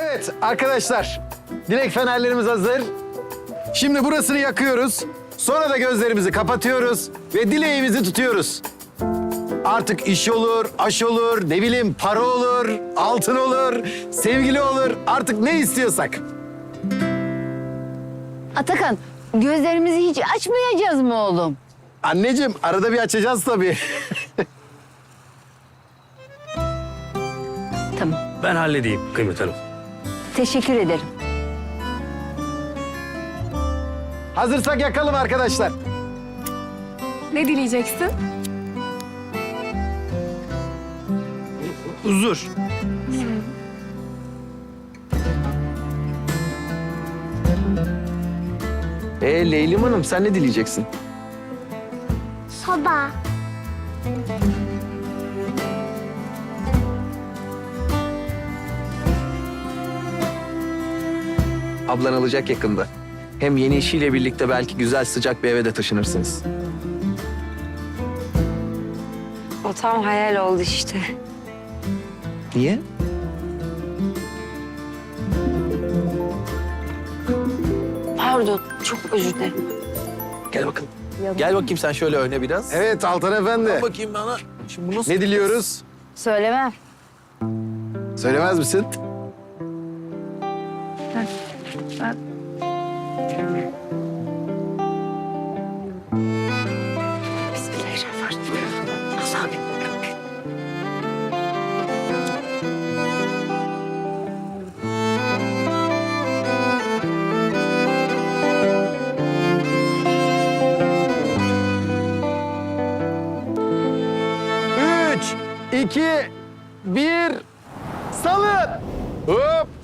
Evet arkadaşlar, dilek fenerlerimiz hazır. Şimdi burasını yakıyoruz. Sonra da gözlerimizi kapatıyoruz ve dileğimizi tutuyoruz. Artık iş olur, aş olur, ne bileyim para olur, altın olur, sevgili olur. Artık ne istiyorsak. Atakan gözlerimizi hiç açmayacağız mı oğlum? Anneciğim arada bir açacağız tabii. Tamam. Ben halledeyim Kıymet Hanım. Teşekkür ederim. Hazırsak yakalım arkadaşlar. Ne dileyeceksin? Huzur. Ee Leylim Hanım sen ne dileyeceksin? Soba. Ablan alacak yakında. Hem yeni işiyle birlikte belki güzel sıcak bir eve de taşınırsınız. O tam hayal oldu işte. Niye? Pardon, çok özür dilerim. Gel bakalım. Gel bakayım sen şöyle öne biraz. Evet Altan Efendi. Bak bakayım bana. Şimdi bu nasıl? Ne diliyoruz? Söylemem. Söylemez misin? Bismillahirrahmanirrahim. Allah'ım. Üç, iki, bir, salın. Hop.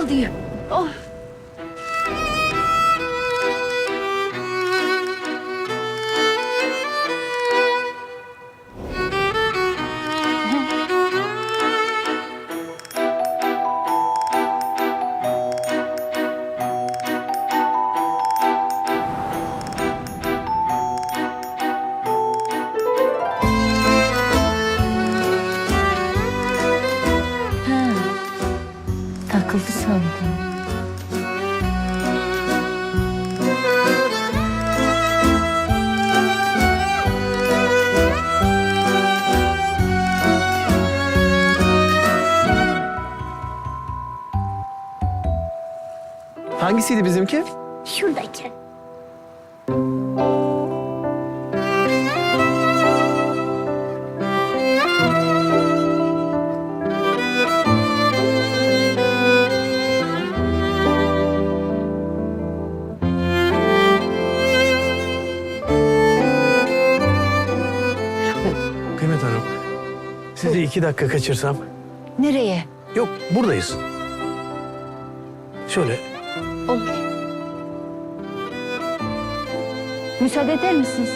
到底。哦。Takıldı sandım. Hangisiydi bizimki? Şuradaki. Sizi iki dakika kaçırsam. Nereye? Yok buradayız. Şöyle Olur. Müsaade eder misiniz?